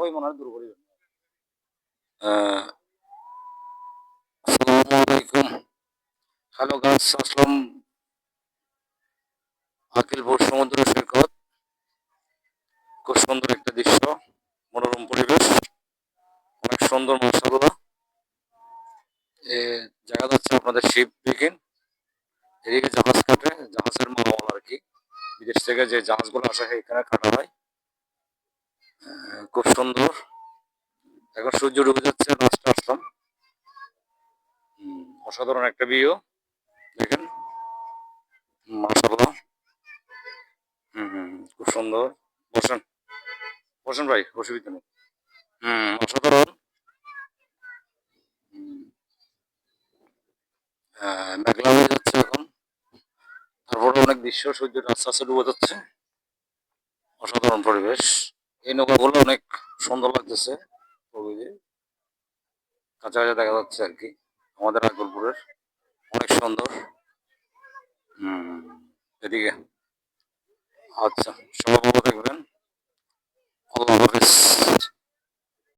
হয়ে মনে হয় দূর আসলাম আকিলপুর সমুদ্র সৈকত। খুব সুন্দর একটা দৃশ্য, মনোরম পরিবেশ, অনেক সুন্দর এ জায়গা যাচ্ছে আপনাদের শিপ বিগিন এদিকে জাহাজ কাটে, জাহাজের মালামাল আর কি। বিদেশ থেকে যে জাহাজগুলো আসে এখানে কাটা হয়। খুব সুন্দর। এখন সূর্য ডুবে যাচ্ছে লাস্টে আসলাম। অসাধারণ একটা ভিউ। দেখেন মাসাল্লাহ হুম হুম খুব সুন্দর। বসেন। বসেন ভাই, অসুবিধা নেই। হুম, অসাধারণ। মেঘলা হয়ে যাচ্ছে এখন। তারপরে অনেক দৃশ্য সূর্যের আস্তে আস্তে ডুবে যাচ্ছে। অসাধারণ পরিবেশ। এই নৌকাগুলো অনেক সুন্দর লাগতেছে প্রকৃতি। কাছাকাছি দেখা যাচ্ছে আর কি। আমাদের আকবরপুরের অনেক সুন্দর। হুম, এদিকে। আচ্ছা